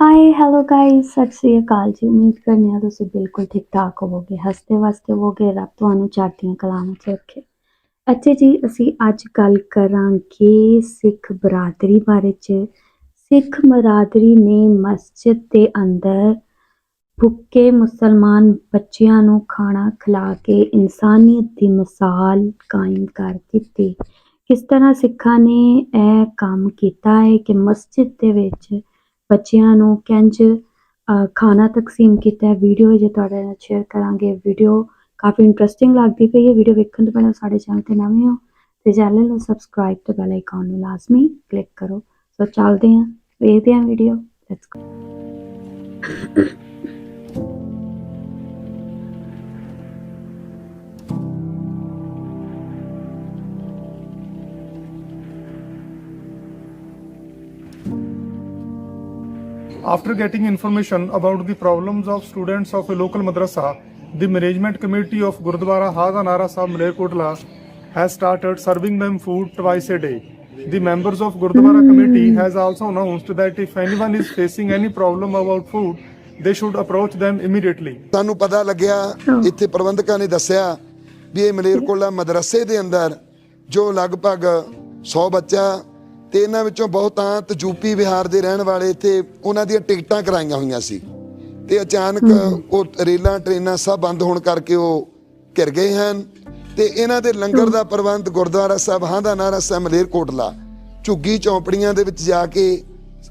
Hi hello guys Sat Sri ਅਕਾਲ ਜੀ। ਉਮੀਦ ਕਰਨੀ ਆ ਤੁਸੀਂ ਬਿਲਕੁਲ ਠੀਕ ਠਾਕ ਹੋਵੋਗੇ। ਹੱਸਦੇ ਵਸਦੇ ਹੋਵੋਗੇ। ਰੱਬ ਤੁਹਾਨੂੰ ਚੜ੍ਹਦੀਆਂ ਕਲਾਂ ਵਿੱਚ ਰੱਖੇ। ਅੱਛਾ ਜੀ, ਅਸੀਂ ਅੱਜ ਗੱਲ ਕਰਾਂਗੇ ਸਿੱਖ ਬਰਾਦਰੀ ਬਾਰੇ ਚ। ਸਿੱਖ ਬਰਾਦਰੀ ਨੇ ਮਸਜਿਦ ਦੇ ਅੰਦਰ ਭੁੱਖੇ ਮੁਸਲਮਾਨ ਬੱਚਿਆਂ ਨੂੰ ਖਾਣਾ ਖਿਲਾ ਕੇ ਇਨਸਾਨੀਅਤ ਦੀ ਮਿਸਾਲ ਕਾਇਮ ਕਰ ਦਿੱਤੀ। ਕਿਸ ਤਰ੍ਹਾਂ ਸਿੱਖਾਂ ਨੇ ਇਹ ਕੰਮ ਕੀਤਾ ਹੈ ਕਿ ਮਸਜਿਦ ਦੇ ਵਿੱਚ ਬੱਚਿਆਂ ਨੂੰ ਕਿੰਜ ਖਾਣਾ ਤਕਸੀਮ ਕੀਤਾ ਹੈ ਵੀਡੀਓ ਜੇ ਤੁਹਾਡੇ ਨਾਲ ਸ਼ੇਅਰ ਕਰਾਂਗੇ, ਵੀਡੀਓ ਕਾਫੀ ਇੰਟਰਸਟਿੰਗ ਲੱਗਦੀ ਪਈ ਹੈ, ਵੀਡੀਓ ਵੇਖਣ ਤੋਂ ਪਹਿਲਾਂ ਸਾਡੇ ਚੈਨਲ ਤੇ ਨਵੇਂ ਹੋ, ਤੇ ਚੈਨਲ ਨੂੰ ਸਬਸਕ੍ਰਾਈਬ ਤੇ ਬੈਲ ਆਈਕਨ ਨੂੰ ਲਾਜ਼ਮੀ ਕਲਿੱਕ ਕਰੋ। ਸੋ ਚੱਲਦੇ ਹਾਂ, ਵੇਖਦੇ ਹਾਂ video let's go After getting information about the problems of students of a local madrasa, the management committee of Gurdwara Hadanara Sahib Malerkotla has started serving them food twice a day. The members of Gurdwara committee has also announced that if anyone is facing any problem about food, they should approach them immediately. ਸਾਨੂੰ ਪਤਾ ਲੱਗਿਆ ਇੱਥੇ ਪ੍ਰਬੰਧਕਾਂ ਨੇ ਦੱਸਿਆ ਵੀ ਇਹ ਮਲੇਰਕੋਲਾ ਮਦਰਸੇ ਦੇ ਅੰਦਰ ਜੋ ਲਗਭਗ 100 ਬੱਚਾ ਤੇ ਇਹਨਾਂ ਵਿੱਚੋਂ ਬਹੁਤਾਂ ਤਜੂਪੀ ਵਿਹਾਰ ਦੇ ਰਹਿਣ ਵਾਲੇ ਇੱਥੇ ਉਹਨਾਂ ਦੀਆਂ ਟਿਕਟਾਂ ਕਰਾਈਆਂ ਹੋਈਆਂ ਸੀ। ਤੇ ਅਚਾਨਕ ਉਹ ਰੇਲਾਂ ਟ੍ਰੇਨਾਂ ਸਭ ਬੰਦ ਹੋਣ ਕਰਕੇ ਉਹ ਘਿਰ ਗਏ ਹਨ। ਤੇ ਇਹਨਾਂ ਦੇ ਲੰਗਰ ਦਾ ਪ੍ਰਬੰਧ ਗੁਰਦੁਆਰਾ ਸਾਹਿਬ ਹਾਂਦਾ ਨਾਰਾ ਸਾਹਿਬ ਮਲੇਰਕੋਟਲਾ ਝੁੱਗੀ ਚੌਂਪੜੀਆਂ ਦੇ ਵਿੱਚ ਜਾ ਕੇ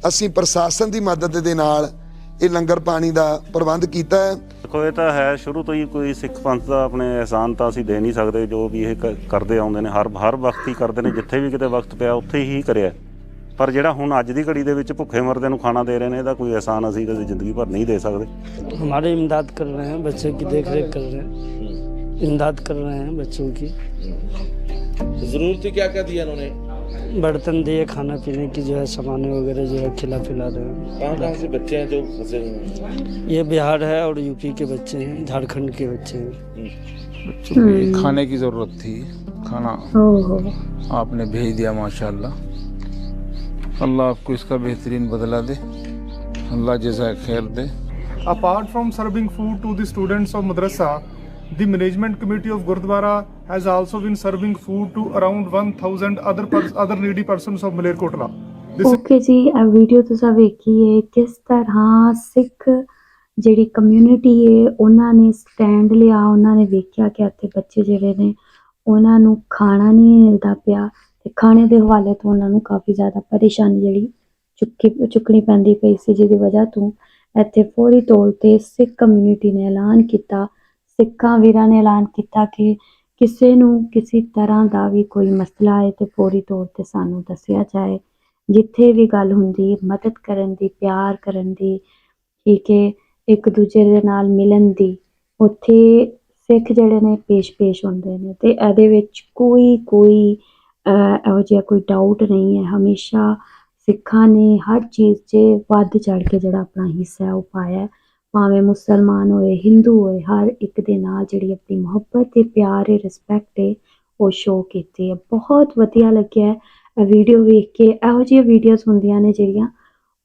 ਅਸੀਂ ਪ੍ਰਸ਼ਾਸਨ ਦੀ ਮਦਦ ਦੇ ਨਾਲ ਇਹ ਲੰਗਰ ਪਾਣੀ ਦਾ ਪ੍ਰਬੰਧ ਕੀਤਾ ਹੈ। ਦੇਖੋ ਇਹ ਤਾਂ ਹੈ ਸ਼ੁਰੂ ਤੋਂ ਹੀ ਕੋਈ ਸਿੱਖ ਪੰਥ ਦਾ ਆਪਣੇ ਅਹਿਸਾਨ ਤਾਂ ਅਸੀਂ ਦੇ ਨਹੀਂ ਸਕਦੇ ਜੋ ਵੀ ਇਹ ਕ- ਕਰਦੇ ਆਉਂਦੇ ਨੇ ਹਰ ਹਰ ਵਕਤ ਹੀ ਕਰਦੇ ਨੇ ਜਿੱਥੇ ਵੀ ਕਿਤੇ ਵਕਤ ਪਿਆ ਉੱਥੇ ਹੀ ਕਰਿਆ ਪਰ ਜਿਹੜਾ ਹੁਣ ਅੱਜ ਦੀ ਘੜੀ ਦੇ ਵਿੱਚ ਭੁੱਖੇ ਮਰਦੇ ਨੂੰ ਖਾਣਾ ਦੇ ਰਹੇ ਨੇ ਇਹਦਾ ਕੋਈ ਅਹਿਸਾਨ ਅਸੀਂ ਕਦੇ ਜ਼ਿੰਦਗੀ ਭਰ ਨਹੀਂ ਦੇ ਸਕਦੇ हमारे इमदाद कर रहे हैं बच्चे की देख रेख कर रहे हैं इमदाद कर रहे हैं बच्चों की जरूरत क्या क्या दिया उन्होंने बर्तन दिए खाना पीने की जो है सामान वगैरह जो है खिला पिला रहे हैं कहाँ कहाँ से बच्चे हैं जो फंसे हुए हैं? ये बिहार है और यूपी के बच्चे हैं झारखंड के बच्चे हैं। बच्चों को खाने की ज़रूरत थी खाना आपने भेज दिया माशाल्लाह। अल्लाह आपको इसका बेहतरीन बदला दे अल्लाह जैसा खैर दे। Apart from serving food to the students of madrasa, the management committee of Gurdwara has also been serving food to around 1000 other pers- other needy persons of Malerkotla. This okay ਜੀ ਇਹ ਵੀਡੀਓ ਤੁਸੀਂ ਵੇਖੀਏ ਕਿਸ ਤਰ੍ਹਾਂ ਸਿੱਖ ਜਿਹੜੀ community ਹੈ ਉਹਨਾਂ ਨੇ ਸਟੈਂਡ ਲਿਆ, ਉਹਨਾਂ ਨੇ ਵੇਖਿਆ ਕਿ ਇੱਥੇ ਬੱਚੇ ਜਿਹੜੇ ਨੇ, ਉਹਨਾਂ ਨੂੰ ਖਾਣਾ ਨਹੀਂ ਮਿਲਦਾ ਪਿਆ ਤੇ ਖਾਣੇ ਦੇ ਹਵਾਲੇ ਤੋਂ ਉਹਨਾਂ ਨੂੰ ਕਾਫੀ ਜ਼ਿਆਦਾ ਪਰੇਸ਼ਾਨੀ ਜਿਹੜੀ ਚੁੱਕੀ, ਚੁੱਕਣੀ ਪੈਂਦੀ ਪਈ ਸੀ, ਜਿਹਦੀ ਵਜ੍ਹਾ ਤੋਂ ਇੱਥੇ ਫੌਰੀ ਤੌਰ ਤੇ ਸਿੱਖ ਕਮਿਊਨਿਟੀ ਨੇ ਐਲਾਨ ਕੀਤਾ ਸਿੱਖਾਂ ਵੀਰਾਂ ਨੇ ਐਲਾਨ ਕੀਤਾ ਕਿ ਕਿਸੇ ਨੂੰ ਕਿਸੇ ਤਰ੍ਹਾਂ ਦਾ ਵੀ ਕੋਈ ਮਸਲਾ ਹੈ ਤੇ ਫੌਰੀ ਤੌਰ ਤੇ ਸਾਨੂੰ ਦੱਸਿਆ ਜਾਏ। ਜਿੱਥੇ ਵੀ ਗੱਲ ਹੁੰਦੀ ਹੈ, ਮਦਦ ਕਰਨ ਦੀ ਪਿਆਰ ਕਰਨ ਦੀ ਠੀਕ ਹੈ ਇੱਕ ਦੂਜੇ ਦੇ ਨਾਲ ਮਿਲਣ ਦੀ ਉੱਥੇ ਸਿੱਖ ਜਿਹੜੇ ਨੇ ਪੇਸ਼-ਪੇਸ਼ ਹੁੰਦੇ ਨੇ ਤੇ ਇਹਦੇ ਵਿੱਚ ਕੋਈ ਕੋਈ ਇਹੋ ਜਿਹਾ ਕੋਈ ਡਾਊਟ ਨਹੀਂ ਹੈ। ਹਮੇਸ਼ਾ ਸਿੱਖਾਂ ਨੇ ਹਰ ਚੀਜ਼ 'ਚ ਵੱਧ ਚੜ ਕੇ ਜਿਹੜਾ ਆਪਣਾ ਹਿੱਸਾ ਹੈ ਉਹ ਪਾਇਆ ਭਾਵੇਂ ਮੁਸਲਮਾਨ ਹੋਏ, ਹਿੰਦੂ ਹੋਏ, ਹਰ ਇੱਕ ਦੇ ਨਾਲ ਜਿਹੜੀ ਆਪਣੀ ਮੁਹੱਬਤ ਤੇ ਪਿਆਰ ਹੈ ਰਿਸਪੈਕਟ ਹੈ ਉਹ ਸ਼ੋਅ ਕੀਤੀ ਹੈ। ਬਹੁਤ ਵਧੀਆ ਲੱਗਿਆ ਇਹ ਵੀਡੀਓ ਵੇਖ ਕੇ। ਇਹੋ ਜਿਹੀਆਂ ਵੀਡੀਓਜ਼ ਹੁੰਦੀਆਂ ਨੇ ਜਿਹੜੀਆਂ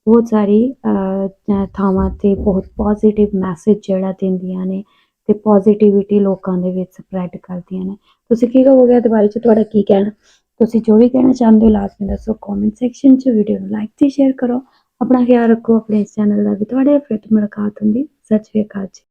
ਬਹੁਤ ਸਾਰੀ ਥਾਵਾਂ ਤੇ ਬਹੁਤ ਪੋਜ਼ਿਟਿਵ ਮੈਸੇਜ ਜਿਹੜਾ ਦਿੰਦੀਆਂ ਨੇ ਤੇ ਪੋਜ਼ਿਟਿਵਿਟੀ ਲੋਕਾਂ ਦੇ ਵਿੱਚ ਸਪਰੈਡ ਕਰਦੀਆਂ ਨੇ। ਤੁਸੀਂ ਕੀ ਕਹੋਗੇ ਇਹਦੇ ਬਾਰੇ ਚ? ਤੁਹਾਡਾ ਕੀ ਕਹਿਣਾ? ਤੁਸੀਂ ਜੋ ਵੀ ਕਹਿਣਾ ਚਾਹੁੰਦੇ ਹੋ ਲਾਜ਼ਮੀ ਦੱਸੋ। ਕਮੈਂਟ ਸੈਕਸ਼ਨ 'ਚ ਵੀਡੀਓ ਨੂੰ ਲਾਈਕ ਤੇ ਸ਼ੇਅਰ ਕਰੋ। ਆਪਣਾ ਖਿਆਲ ਰੱਖੋ ਆਪਣੇ ਚੈਨਲ ਦਾ ਵੀ ਤੁਹਾਡੇ ਫਿਰ ਤੋਂ ਮੁਲਾਕਾਤ ਹੁੰਦੀ ਸਤਿ ਸ਼੍ਰੀ ਅਕਾਲ ਜੀ